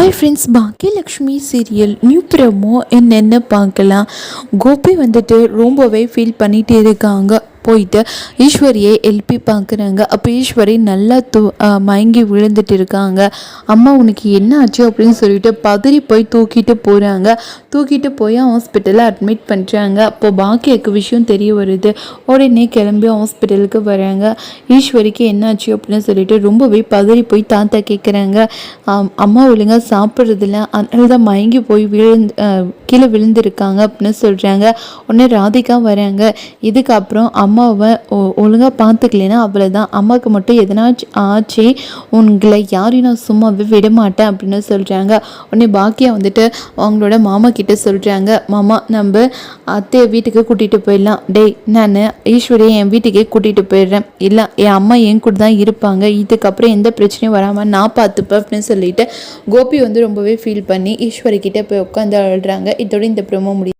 Hi friends Baakiyalakshmi serial new promo என்னென்ன பார்க்கலாம்? கோபி வந்துட்டு ரொம்பவே ஃபீல் பண்ணிகிட்டு இருக்காங்க. போயிட்டு ஈஸ்வரியை எழுப்பி பார்க்குறாங்க. அப்போ ஈஸ்வரி நல்லா தூ மயங்கி விழுந்துட்டு இருக்காங்க. அம்மா உனக்கு என்ன ஆச்சு அப்படின்னு சொல்லிட்டு பதறி போய் தூக்கிட்டு போகிறாங்க தூக்கிட்டு போய் ஹாஸ்பிட்டலில் அட்மிட் பண்ணுறாங்க அப்போது பாக்கியக்கு விஷயம் தெரிய வருது. உடனே கிளம்பி ஹாஸ்பிட்டலுக்கு வராங்க. ஈஸ்வரிக்கு என்னாச்சு அப்படின்னு சொல்லிட்டு ரொம்பவே பதறி போய் தாத்தா கேட்குறாங்க அம்மா ஒழுங்காக சாப்பிட்றதில்ல அதனால தான் மயங்கி போய் விழுந்து கீழே விழுந்திருக்காங்க அப்படின்னு சொல்கிறாங்க உடனே ராதிகா வராங்க. இதுக்கப்புறம் அம்மாவை ஒழுங்காக பார்த்துக்கலைன்னா அவ்வளோதான் அம்மாவுக்கு மட்டும் எதனாச்சும் ஆச்சு? உங்களை யாரையும் நான் சும்மாவே விடமாட்டேன் அப்படின்னு சொல்கிறாங்க உடனே பாக்கியா வந்துட்டு அவங்களோட மாமா கிட்டே சொல்கிறாங்க மாமா நம்ம அத்தையை வீட்டுக்கு கூட்டிகிட்டு போயிடலாம். டேய் நான் ஈஸ்வரியை என் வீட்டுக்கே கூட்டிகிட்டு போயிடுறேன். இல்லை என் அம்மா என் கூட தான் இருப்பாங்க. இதுக்கப்புறம் எந்த பிரச்சனையும் வராமல் நான் பார்த்துப்பேன் அப்படின்னு சொல்லிட்டு கோபி வந்து ரொம்பவே ஃபீல் பண்ணி ஈஸ்வரி போய் உட்காந்து அழுறாங்க. இதோட இந்த ப்ரொமோ முடியும்